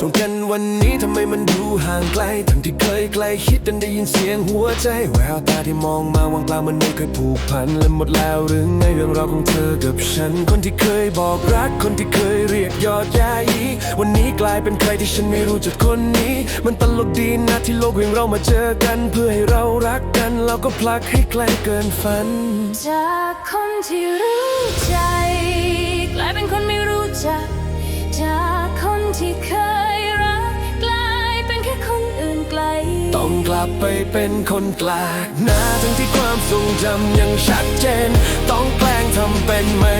ส่วนกันวันนี้ทำไมมันดูห่างไกล ทั้งที่เคยใกล้คิดดันได้ยินเสียงหัวใจแววตาที่มองมาวางเปล่ามันไม่เคยผูกพันและหมดแล้วหรือไงเรื่องราวของเธอกับฉัน คนที่เคยบอกรักคนที่เคยเรียกยอดยายีวันนี้กลายเป็นใครที่ฉันไม่รู้จักคนนี้ มันตลกดีนะที่โลกแห่งเรามาเจอกัน เพื่อให้เรารักกันเราก็พลักให้ไกลเกินฝัน จากคนที่รู้ใจ ลับไปเป็นคนแปลกหน้าทั้งที่ความทรงจำยังชัดเจน ต้องแกล้งทำเป็นไม่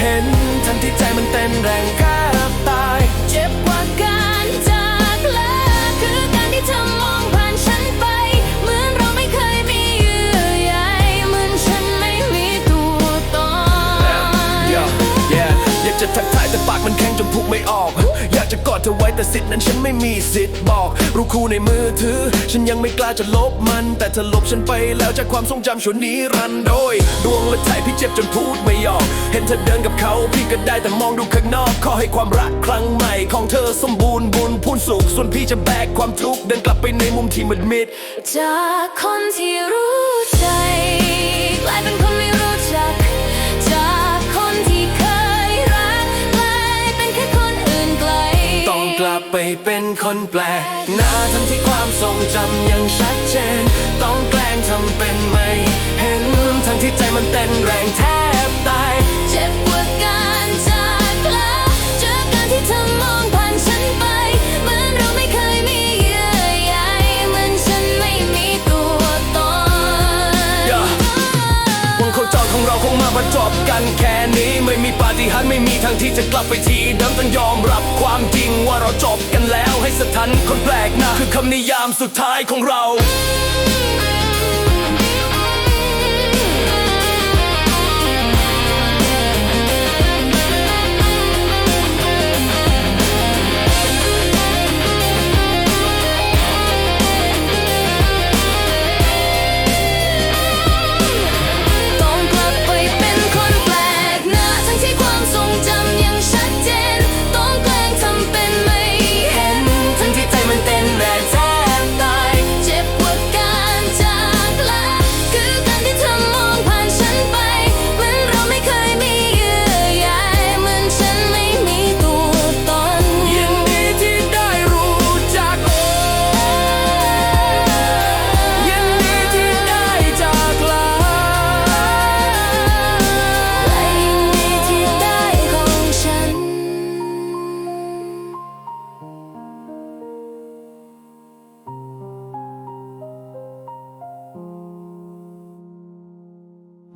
เห็นทันที่ใจมันเต้นแรงแค่ตาย เจ็บกว่าการจากลาคือการที่เธอมองผ่านฉันไป เหมือนเราไม่เคยมีเยื่อใยเหมือนฉันไม่มีตัวตน Yeah, yeah อยากจะทักทายแต่ปากมันแข็งจนพูดไม่ออก เธอไว้แต่สิทธิ์นั้นฉันไม่มีสิทธิ์บอก รู้คู่ในมือถือ ฉันยังไม่กล้าจะลบมัน แต่เธอลบฉันไปแล้วจากความทรงจำชั่วนิรันดร์โดย ดวงและใจพี่เจ็บจนพูดไม่ออก เห็นเธอเดินกับเขาพี่ก็ได้แต่มองดูข้างนอก ขอให้ความรักครั้งใหม่ของเธอสมบูรณ์บุญพูนสุขส่วนพี่จะแบกความทุกข์เดินกลับไปในมุมที่มืดมิดจากคนที่รู้ ไปเป็นคนแปลกหน้าทั้งที่ความทรงจำยังชัดเจน ต้องแกล้งทำเป็นไม่ เห็นทั้งที่ใจมันเต้นแรง มาบรรจบกันแค่นี้ไม่มีปาฏิหาริย์ไม่มีทางที่จะกลับไปทีเดิมต้องยอมรับความจริงว่าเราจบกันแล้วให้สถานคนแปลกหน้าคือคำนิยามสุดท้ายของเรา